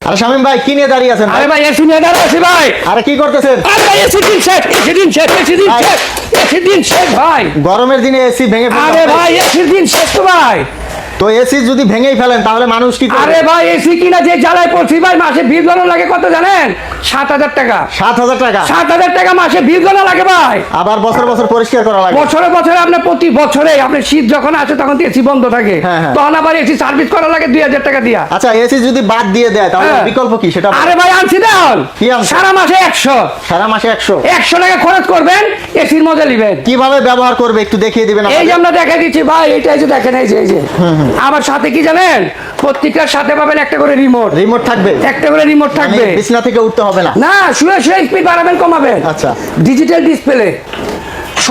আরে শামিম ভাই কি নিয়ে দাঁড়িয়ে আছেন? আরে ভাই এসি নিয়ে দাঁড়া আছি ভাই। আরে কি করতেছেন? আরে ভাই এসি দিন শেষ এসি দিন শেষ এসি দিন। শেষ এসি দিন শেষ ভাই। গরমের দিনে এসি ভেঙে আরে ভাই এসি দিন শেষ তো ভাই। তো এসি যদি ভেঙেই ফেলেন তাহলে মানুষ কি আরে ভাই এসি কিনা যে জ্বালায় পড়ছি ভাই মাসে বিল গণনা লাগে কত জানেন? সাত হাজার টাকা। সাত হাজার টাকা? সাত হাজার টাকা মাসে বিল গণনা লাগে ভাই। আবার বছর বছর পরিষ্কার করা লাগে। বছরে বছরে আপনার প্রতি বছরে আপনার শীত যখন আসে তখন এসি বন্ধ থাকে। হ্যাঁ, হ্যাঁ। তখন আবার এসি সার্ভিস করা লাগে দুই হাজার টাকা দিয়া। আচ্ছা এসি যদি বাদ দিয়ে দেয় তাহলে হ্যাঁ। বিকল্প কি সেটা আরে ভাই আনছি দেন? সারা মাসে একশো। সারা মাসে একশো? একশো টাকা খরচ করবেন এসির মজা নিবেন। কীভাবে ব্যবহার করবে একটু দেখিয়ে দিবেন এই যে? আমরা দেখা দিচ্ছি ভাই এইটা এই যে দেখেন এই যে এই যে। আবার সাথে কি জানেন? প্রত্যেকটার সাথে পাবেন একটা করে রিমোট রিমোট থাকবে। একটা করে রিমোট মানে থাকবে। বিছনা থেকে উঠতে হবে না। না শুয়ে শুয়ে স্পিড বাড়াবেন কমাবেন। আচ্ছা। ডিজিটাল ডিসপ্লে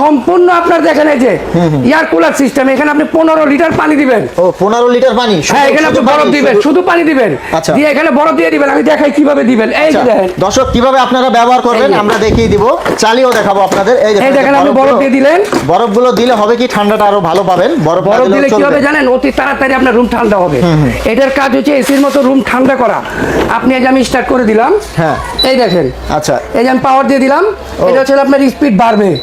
সম্পূর্ণ আপনার দেখেন এই যে এয়ার কুলার সিস্টেম এখানে আপনি পনেরো লিটার পানি দিবেন। ও পনেরো লিটার পানি হ্যাঁ এখানে আপনি বরফ দিবেন শুধু- পানি দিবেন। আচ্ছা। দিয়ে এখানে বরফ দিয়ে দিবেন আমি দেখাই কীভাবে দিবেন। এই আচ্ছা, দেখেন। দর্শক কীভাবে আপনারা ব্যবহার করবেন আমরা দেখিয়ে দিব। চালিয়েও দেখাবো আপনাদের। এই দেখেন আপনি বরফ দিয়ে দিলেন। বরফগুলো দিলে হবে কি ঠান্ডাটা আরও ভালো পাবেন। বরফ বরফ দিলে কি হবে জানেন? অতি তাড়াতাড়ি আপনার রুম ঠান্ডা হবে। এটার কাজ হচ্ছে এসির মতো রুম ঠান্ডা করা। আপনি এই যে আমি স্টার্ট করে দিলাম। হ্যাঁ। এই দেখেন। আচ্ছা। এই যে আমি পাওয়ার দিয়ে দিলাম। এটা হচ্ছে আপনার স্পিড বাড়বে।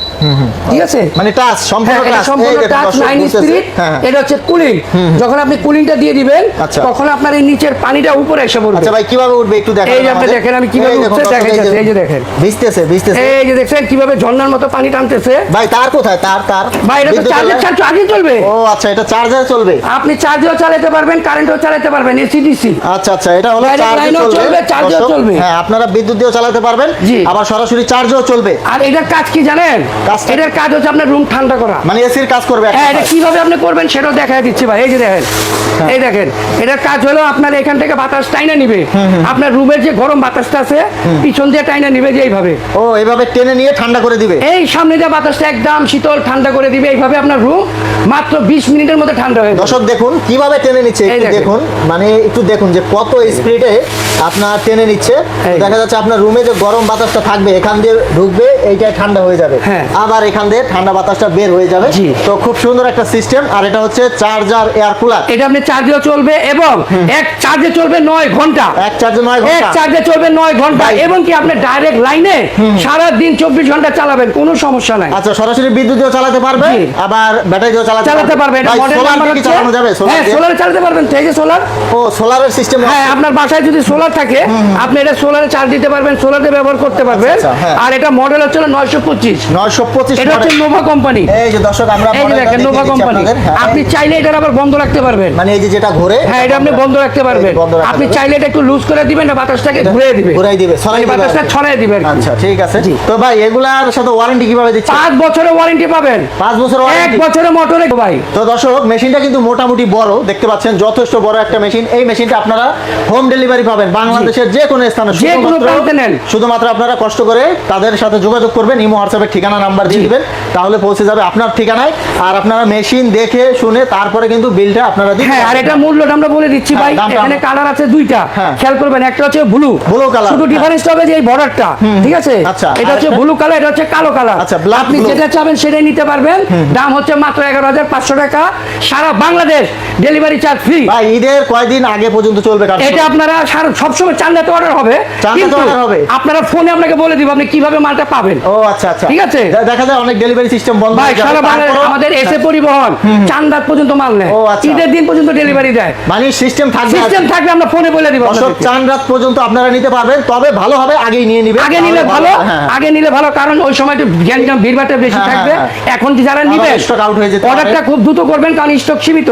ঠিক আছে? মানে টাচ সম্পূর্ণ হ্যাঁ, টাচ সম্পূর্ণ টাচ নাইন স্পিড এটা হচ্ছে কুলিং। যখন আপনি কুলিংটা দিয়ে দিবেন আচ্ছা। তখন আপনার এই নিচের পানিটা উপরে এসে পড়বে। আচ্ছা ভাই কীভাবে উঠবে একটু দেখেন এই যে আপনি দেখেন, আমি কীভাবে উঠছে দর্শক, দেখা এই যে- দেখেন। ভিজতেছে ভিজতেছে। এই যে দেখছেন কীভাবে ঝর্ণার মতো পানি টানতেছে। ভাই তার কোথায়? তার তার। ভাই এটা তো চার্জের? ছাড় আগে চলবে। ও আচ্ছা এটা চার্জার চলবে। আপনি চার্জেও চালাতে পারবেন কারেন্টও চালাতে পারবেন এসি ডিসি আচ্ছা আচ্ছা এটা হলো Direct চার্জে line ও চলবে। চলবে, charge ও দর্শক, চলবে। হ্যাঁ আপনারা বিদ্যুৎ দিয়েও চালাতে পারবেন জি। আবার সরাসরি চার্জও চলবে। আর এটার কাজ কি জানেন? এটার কাজ হচ্ছে আপনার রুম ঠান্ডা করা। মানে এসির কাজ করবে হ্যাঁ এটা। কীভাবে আপনি করবেন সেটাও দেখা দিচ্ছি ভাই। এই যে দেখেন হ্যাঁ। এই দেখেন এটার কাজ হলো আপনার এখান থেকে বাতাস টাইনা নিবে। আপনার রুমের যে গরম বাতাসটা আছে পিছন দিয়ে টাইনা নিবে যে এইভাবে। ও এইভাবে টেনে নিয়ে ঠান্ডা করে দিবে? এই সামনে যে বাতাসটা একদম শীতল ঠান্ডা করে দিবে। এইভাবে আপনার রুম মাত্র বিশ মিনিটের মধ্যে ঠান্ডা হয়ে যাবে। দর্শক দেখুন কীভাবে টেনে নিচ্ছে। দেখুন। মানে একটু দেখুন যে কত স্পিডে আপনার টেনে নিচ্ছে। দেখা যাচ্ছে আপনার রুমে যে গরম বাতাসটা থাকবে এখান দিয়ে ঢুকবে এইটা ঠান্ডা হয়ে যাবে। হ্যাঁ। আবার এখান দিয়ে ঠান্ডা বাতাসটা বের হয়ে যাবে। তো খুব সুন্দর একটা সিস্টেম আর এটা হচ্ছে চার্জার এয়ার কুলার এটা আপনি চার্জেও চলবে এবং এক চার্জে চলবে নয় ঘণ্টা। এক চার্জে নয় এক চার্জে চলবে নয় ঘণ্টা এবং কি আপনি ডাইরেক্ট লাইনে সারা দিন চব্বিশ ঘণ্টা চালাবেন কোনো সমস্যা নাই। আচ্ছা সরাসরি বিদ্যুৎ দিয়েও চালাতে পারবে আবার ব্যাটারি দিয়েও চালাতে চালাতে পারবে। এটা মডেল নাম্বার হচ্ছে চালানো যাবে? সোলার হ্যাঁ দিয়ে? চালাতে পারবেন যে সোলার ও সোলারের সিস্টেম হ্যাঁ আপনার বাসায় যদি সোলার থাকে আপনি এটা সোলারে চার্জ দিতে পারবেন সোলারে ব্যবহার করতে পারবেন। আচ্ছা, হ্যাঁ। আর এটা মডেল হচ্ছে নয়শো পঁচিশ। নয়শো পঁচিশ এটা হচ্ছে নোভা কোম্পানি এই যে দর্শক আমরা এই দেখেন নোভা কোম্পানি আপনি চাইলে এটা আবার বন্ধ রাখতে পারবেন। মানে এই যে যেটা ঘুরে হ্যাঁ এটা আপনি বন্ধ রাখতে পারবেন। আপনি চাইলে এটা একটু লুজ করে দিবেন না বাতাসটাকে ঘুরিয়ে দিবে ঘুরাই দিবে, ছড়াই মানে দিবে বাতাসটা ছড়াই দিবে আচ্ছা ঠিক আছে। তো ভাই এগুলার সাথে ওয়ারেন্টি কীভাবে দিচ্ছে পাঁচ বছরের ওয়ারেন্টি পাবেন। পাঁচ বছর এক বছরের মোটরে ভাই। তো দর্শক মেশিনটা কিন্তু মোটামুটি বড় দেখতে পাচ্ছেন যথেষ্ট বড় একটা মেশিন। এই মেশিনটা আপনারা হোম ডেলিভারি পাবেন। বাংলাদেশের যে কোনো স্থানে যে কোনো প্রান্তে নেন। শুধুমাত্র আপনারা কষ্ট করে তাদের সাথে যোগাযোগ করবেন ইমো হোয়াটসঅ্যাপের ঠিকানা নাম্বার দিয়ে দিবেন তাহলে পৌঁছে যাবে আপনার ঠিকানায় আর আপনারা মেশিন দেখে শুনে তারপরে কিন্তু বিলটা আপনারা হ্যাঁ আর এটা মূল্যটা আমরা বলে দিচ্ছি হ্যাঁ, ভাই। এখানে কালার আছে দুইটা। হ্যাঁ। খেয়াল করবেন একটা হচ্ছে ব্লু Blue color, শুধু হ্যাঁ। ডিফারেন্স হবে যে এই বর্ডারটা ঠিক আছে? আচ্ছা, এটা হচ্ছে ব্লু কালার এটা হচ্ছে কালো কালার আচ্ছা, আপনি যেটা চাবেন সেটাই নিতে পারবেন। দাম হচ্ছে মাত্র এগারো হাজার পাঁচশো টাকা। সারা বাংলাদেশ ডেলিভারি চার্জ ফ্রি ভাই ঈদের কয়দিন আগে পর্যন্ত চলবে এটা আপনারা সবসময় চান্দাতে অর্ডার হবে। চান্দাতে order হবে? আপনারা ফোনে আপনাকে বলে দিব আপনি কীভাবে মালটা পাবেন। ও আচ্ছা আচ্ছা। ঠিক আছে। দেখা যায় অনেক ডেলিভারি সিস্টেম বন্ধ ভাই হয়ে সারা বাংলাদেশ তারপরও- আমাদের এসে পরিবহন। চান্দাত পর্যন্ত মাল নেয়। আচ্ছা। ঈদের দিন পর্যন্ত ডেলিভারি দেয়। মানে সিস্টেম থাকবে সিস্টেম থাকলে আমরা ফোনে বলে দিব অশোক। চান রাত পর্যন্ত আপনারা নিতে পারবেন তবে ভালো হবে আগেই নিয়ে নিবেন। আগে নিলে ভালো। হ্যাঁ, হ্যাঁ। আগে নিলে ভালো কারণ ওই সময় ভিড়ভাড়টা বেশি হ্যাঁ, থাকবে। এখন কি যারা নিবেন stock out হয়ে যেতে। অর্ডারটা খুব দ্রুত করবেন কারণ স্টক সীমিত।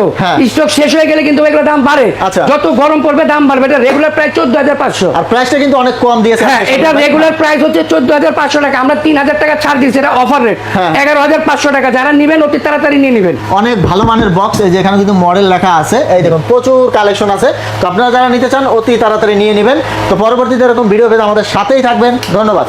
স্টক শেষ হয়ে গেলে কিন্তু এগুলো দাম বাড়ে। আচ্ছা। যত গরম পড়বে দাম বাড়বে। এটা রেগুলার হাজার পাঁচশো। আর প্রাইসটা কিন্তু অনেক কম দিয়েছে। হ্যাঁ এটা রেগুলার প্রাইস হচ্ছে চোদ্দ হাজার পাঁচশো টাকা। আমরা তিন হাজার টাকা ছাড় দিচ্ছি এটা অফার রেট হ্যাঁ। এগারো হাজার পাঁচশো টাকা। যারা নিবেন অতি তাড়াতাড়ি নিয়ে নেবেন। অনেক ভালো মানের বক্স এই যে এখানে কিন্তু মডেল লেখা আছে। এই দেখুন, প্রচুর কালেকশন আছে। তো আপনারা যারা নিতে চান, অতি তাড়াতাড়ি নিয়ে নেবেন। তো পরবর্তীতে এরকম ভিডিও পেতে আমাদের সাথেই থাকবেন। ধন্যবাদ।